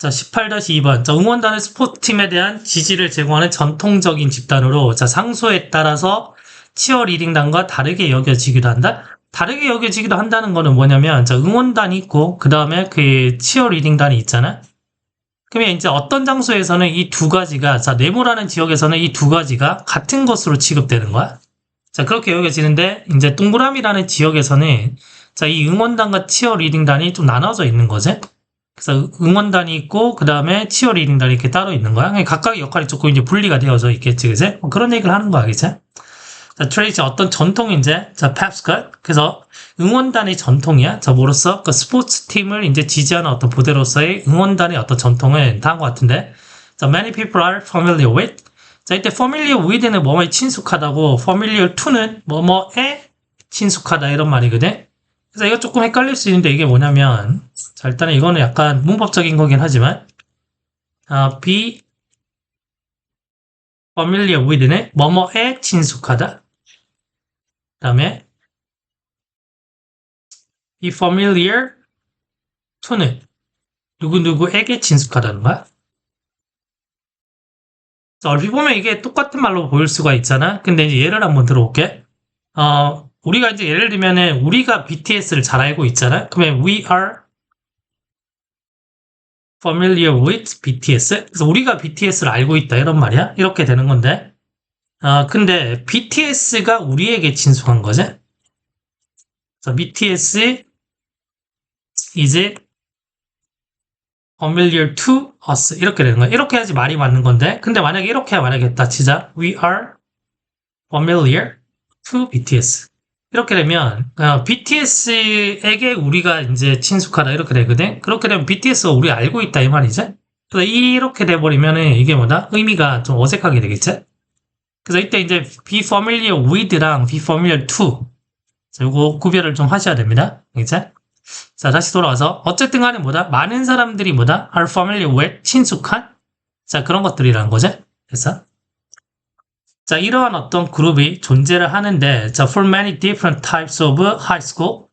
자, 18-2번. 자, 응원단은 스포츠팀에 대한 지지를 제공하는 전통적인 집단으로, 자, 상소에 따라서 치어리딩단과 다르게 여겨지기도 한다? 다르게 여겨지기도 한다는 거는 뭐냐면, 자, 응원단이 있고, 그 다음에 그 치어리딩단이 있잖아? 그러면 이제 어떤 장소에서는 이 두 가지가, 자, 네모라는 지역에서는 이 두 가지가 같은 것으로 취급되는 거야. 자, 그렇게 여겨지는데, 이제 동그라미라는 지역에서는, 자, 이 응원단과 치어리딩단이 좀 나눠져 있는 거지? 그래서 응원단이 있고 그 다음에 치어리딩단이 이렇게 따로 있는 거야. 각각의 역할이 조금 이제 분리가 되어져 있겠지, 그제? 뭐 그런 얘기를 하는 거야, 그제? 자, 트레이치 어떤 전통이 이제 자 펩스컷 그래서 응원단의 전통이야. 자, 뭐로써 그 스포츠 팀을 이제 지지하는 어떤 부대로서의 응원단의 어떤 전통은 다한 것 같은데. 자, many people are familiar with. 자, 이때 familiar with는 뭐뭐에 친숙하다고, familiar to는 뭐뭐에 친숙하다 이런 말이거든. 그래서 이거 조금 헷갈릴 수 있는데 이게 뭐냐면 자 일단은 이거는 약간 문법적인 거긴 하지만 아, be familiar with는 뭐뭐에 친숙하다. 그 다음에 be familiar to는 누구누구에게 친숙하다는 거야? 자, 얼핏 보면 이게 똑같은 말로 보일 수가 있잖아. 근데 이제 예를 한번 들어볼게. 어, 우리가 이제 예를 들면은 우리가 BTS를 잘 알고 있잖아. 그러면 we are familiar with BTS. 그래서 우리가 BTS를 알고 있다 이런 말이야. 이렇게 되는 건데. 아 근데 BTS가 우리에게 친숙한 거지. 그래서 BTS is familiar to us 이렇게 되는 거야. 이렇게 해야지 말이 맞는 건데. 근데 만약에 이렇게 말하겠다 치자. We are familiar to BTS. 이렇게 되면 어, BTS에게 우리가 이제 친숙하다 이렇게 되거든. 그렇게 되면 BTS가 우리 알고 있다 이 말이지. 그래서 이렇게 돼버리면은 이게 뭐다? 의미가 좀 어색하게 되겠지. 그래서 이때 이제 be familiar with랑 be familiar to 자, 요거 구별을 좀 하셔야 됩니다. 알겠지? 자, 다시 돌아와서 어쨌든 간에 뭐다? 많은 사람들이 뭐다? are familiar with 친숙한 자, 그런 것들이라는 거지. 그래서 자, 이러한 어떤 그룹이 존재를 하는데, 자, for many different types of high school.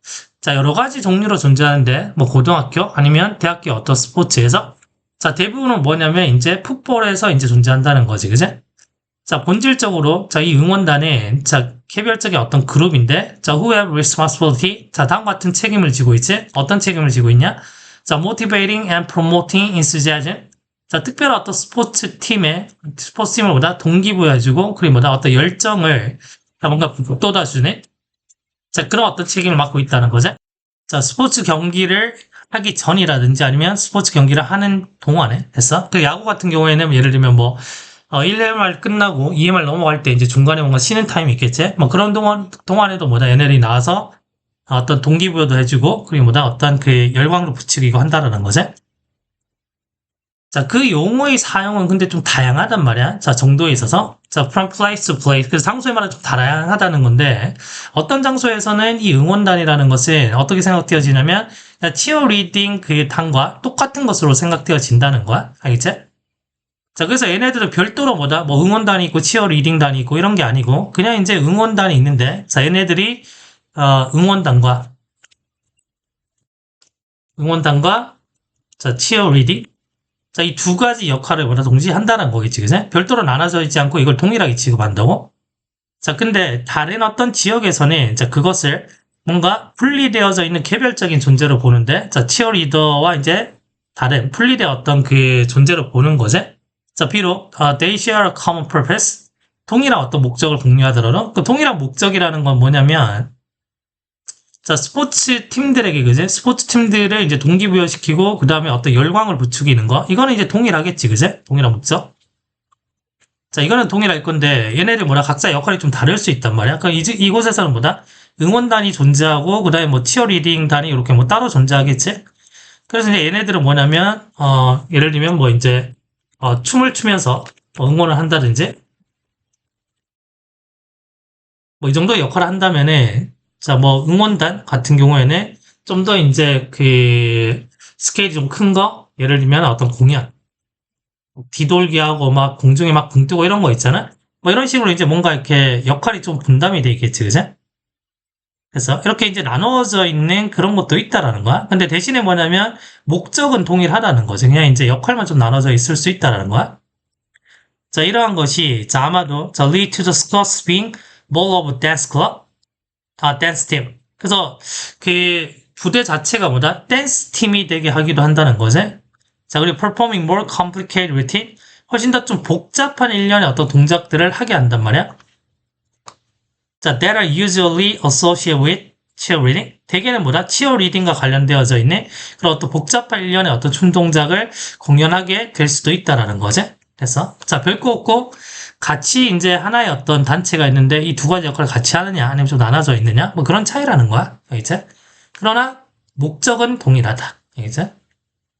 자, 여러 가지 종류로 존재하는데, 뭐, 고등학교, 아니면 대학교 어떤 스포츠에서. 자, 대부분은 뭐냐면, 이제 풋볼에서 이제 존재한다는 거지, 그제? 자, 본질적으로, 자, 이 응원단은, 자, 개별적인 어떤 그룹인데, 자, who have responsibility. 자, 다음과 같은 책임을 지고 있지? 어떤 책임을 지고 있냐? 자, motivating and promoting enthusiasm. 자, 특별한 어떤 스포츠 팀에, 스포츠 팀을 보다 동기부여해주고, 그리고 뭐다 어떤 열정을 뭔가 북돋아주는, 자, 그런 어떤 책임을 맡고 있다는 거죠. 자, 스포츠 경기를 하기 전이라든지 아니면 스포츠 경기를 하는 동안에 됐어? 그 야구 같은 경우에는 예를 들면 뭐, 어, 1회말 끝나고 2회말 넘어갈 때 이제 중간에 뭔가 쉬는 타임이 있겠지? 뭐 그런 동안, 동안에도 뭐다 얘네들이 나와서 어떤 동기부여도 해주고, 그리고 뭐다 어떤 그 열광도 붙이고 한다라는 거지. 자, 그 용어의 사용은 근데 좀 다양하단 말이야. 자, 정도에 있어서. 자, from place to place. 그래서 장소에 말은 좀 다양하다는 건데, 어떤 장소에서는 이 응원단이라는 것은 어떻게 생각되어지냐면, 치어리딩 그 단과 똑같은 것으로 생각되어진다는 거야. 알겠지? 자, 그래서 얘네들은 별도로 뭐다? 뭐 응원단이 있고 치어리딩단이 있고 이런 게 아니고, 그냥 이제 응원단이 있는데, 자, 얘네들이, 어, 응원단과, 응원단과, 자, 치어리딩, 자, 이 두 가지 역할을 뭐다 동시에 한다는 거겠지, 그지? 별도로 나눠져 있지 않고 이걸 동일하게 취급한다고? 자, 근데 다른 어떤 지역에서는 자, 그것을 뭔가 분리되어져 있는 개별적인 존재로 보는데, 자, 치어리더와 이제 다른 분리된 어떤 그 존재로 보는 거지? 자, 비록, uh, they share a common purpose. 동일한 어떤 목적을 공유하더라도, 그 동일한 목적이라는 건 뭐냐면, 자, 스포츠 팀들에게, 그제? 스포츠 팀들을 이제 동기부여시키고, 그 다음에 어떤 열광을 부추기는 거. 이거는 이제 동일하겠지, 그제? 동일한 목적. 자, 이거는 동일할 건데, 얘네들 뭐라 각자 역할이 좀 다를 수 있단 말이야. 그러니까 이, 이곳에서는 뭐다? 응원단이 존재하고, 그 다음에 뭐 치어리딩단이 이렇게 뭐 따로 존재하겠지? 그래서 이제 얘네들은 뭐냐면, 어, 예를 들면 뭐 이제, 어, 춤을 추면서 응원을 한다든지, 뭐 이 정도 역할을 한다면은, 자, 뭐, 응원단 같은 경우에는 좀 더 이제 그 스케일이 좀 큰 거? 예를 들면 어떤 공연. 뒤돌기 하고 막 공중에 막 붕 뜨고 이런 거 있잖아? 뭐 이런 식으로 이제 뭔가 이렇게 역할이 좀 분담이 돼 있겠지, 그제? 그래서 이렇게 이제 나눠져 있는 그런 것도 있다라는 거야. 근데 대신에 뭐냐면 목적은 동일하다는 거지. 그냥 이제 역할만 좀 나눠져 있을 수 있다라는 거야. 자, 이러한 것이 자 아마도 자 lead to the squads being more of dance club, 아 team. 그래서 그 부대 자체가 뭐다? 댄스 팀이 되게 하기도 한다는 거지. 자, 그리고 performing more complicated routine. 훨씬 더 좀 복잡한 일련의 어떤 동작들을 하게 한단 말이야. 자, that are usually associated with cheerleading. 대개는 뭐다? 치어리딩과 관련되어져 있는 그런 어떤 복잡한 일련의 어떤 춤 동작을 공연하게 될 수도 있다라는 거지. 그래서 자, 별거 없고 같이 이제 하나의 어떤 단체가 있는데 이 두 가지 역할을 같이 하느냐 아니면 좀 나눠져 있느냐 뭐 그런 차이라는 거야. 이제 그러나 목적은 동일하다. 이제